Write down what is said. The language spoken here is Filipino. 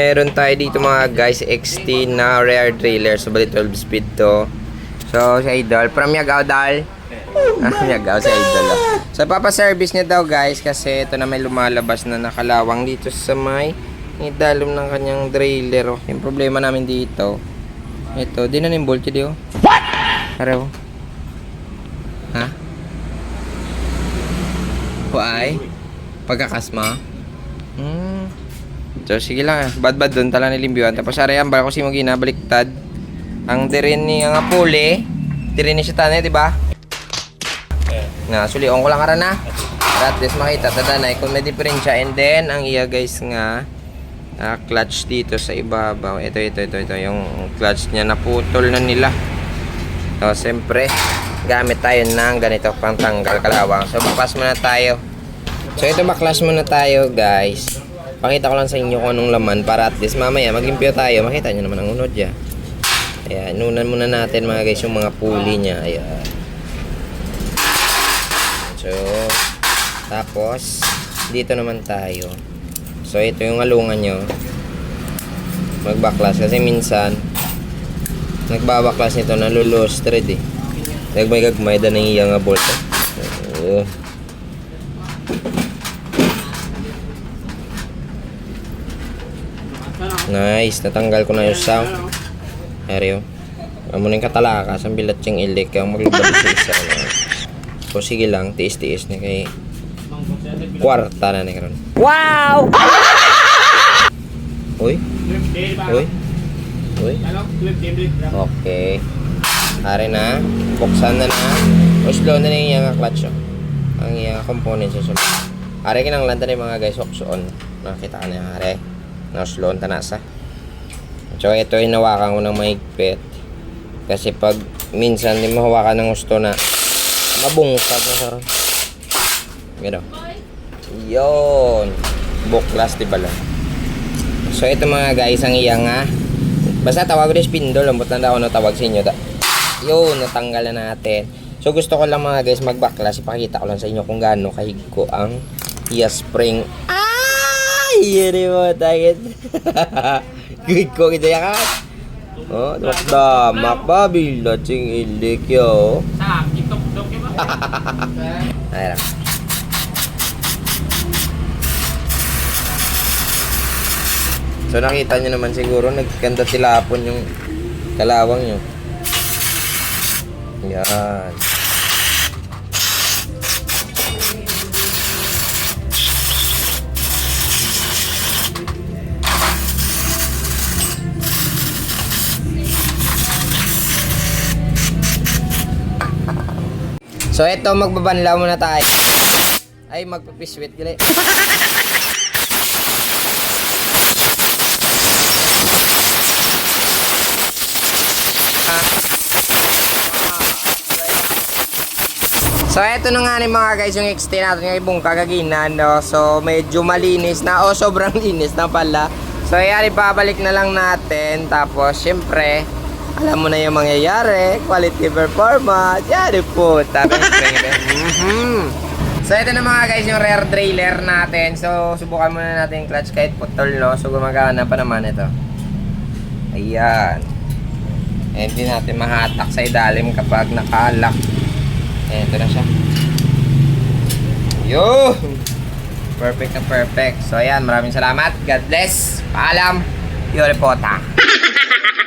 Meron tayo dito mga guys, XT na rare trailer. So, bali 12 speed to. So, si Idol. From Yagaw Dal. Ah, Yagaw si Idol. oh. So, papaservice niya daw guys kasi ito na may lumalabas na nakalawang dito sa may idalom ng kanyang trailer. Oh. Yung problema namin dito, ito, di na yung voltage di oh. What? Pareho. Ha? Why? Pagkakasma? Hmm. So, sige lang. ah. Bad-bad doon tala nilimbiwan. Tapos, ari ang barko si Magina, baliktad. Ang dirin ni ang apuli. Dirin ni siya tanay, di ba? Nga, sulion ko lang karana. Para at least makita tadanay kung may diferensya. And then, ang iya guys nga, ah, clutch dito sa ibabaw. Ito, ito, ito, ito. Yung clutch niya naputol na nila. So, siyempre, gamit tayo ng ganito pang tanggal kalawang. So, baklas muna tayo. So, ito baklas muna tayo, guys. Pakita ko lang sa inyo kung anong laman para at least mamaya maglimpyo tayo. Makita nyo naman ang unod niya. Ayan, inunan muna natin mga guys yung mga puli niya. Ayan. So, tapos, dito naman tayo. So, ito yung alungan nyo. Magbaklas. Kasi minsan, nagbabaklas nito, nalulos thread eh. Nagmay-gagmay, da nang iya nga bolt. eh. Nice, natanggal ko na yung sound. Ario. Amo na yung katalakas, ang bilat yung ilik, ang maglubad sa isa. Ano. So, sige lang, tiis-tiis na kay kwarta na ni karon. Wow! Uy, uy, uy. Okay. Ari na, buksan na na. O slow na na yung clutch oh. Ang iyang components sa sunod. Ari kinang landa ni mga guys oksoon. Nakita ka na ari. Na slow ta nasa. So ito ay nawakan ko ng mahigpit. Kasi pag minsan di mahawakan ng gusto na mabungkag na karon. Gano. Yon. Buklas di bala. So ito mga guys ang iyang nga Basta tawag ko spindle, lambot na daw ano tawag sa inyo. Yun, natanggal na natin. So gusto ko lang mga guys magbaklas, ipakita ko lang sa inyo kung gaano kahigko ang iya spring. Ay! Yeri mo, tagit. Kahigko kita yakan. Oh, damak babilat sing ilik yo. Ayan. So nakita nyo naman siguro nagkanda tilapon yung kalawang nyo. Yan. So eto magbabanlaw muna tayo. Ay magpapiswit gali. So, eto na nga ni mga guys yung XT natin ng ibong kagaginan, no? So, medyo malinis na, o sobrang linis na pala. So, yan, ibabalik na lang natin. Tapos, syempre, alam mo na yung mangyayari. Quality performance. Yan, po. Tabi, mm So, ito na mga guys yung rear trailer natin. So, subukan muna natin yung clutch kahit putol, no? So, gumagana pa naman ito. Ayan. Eh, Hindi natin mahatak sa ilalim kapag nakalock. Eto na siya. Yo! Perfect na perfect. So, ayan. Maraming salamat. God bless. Paalam. Yorepota.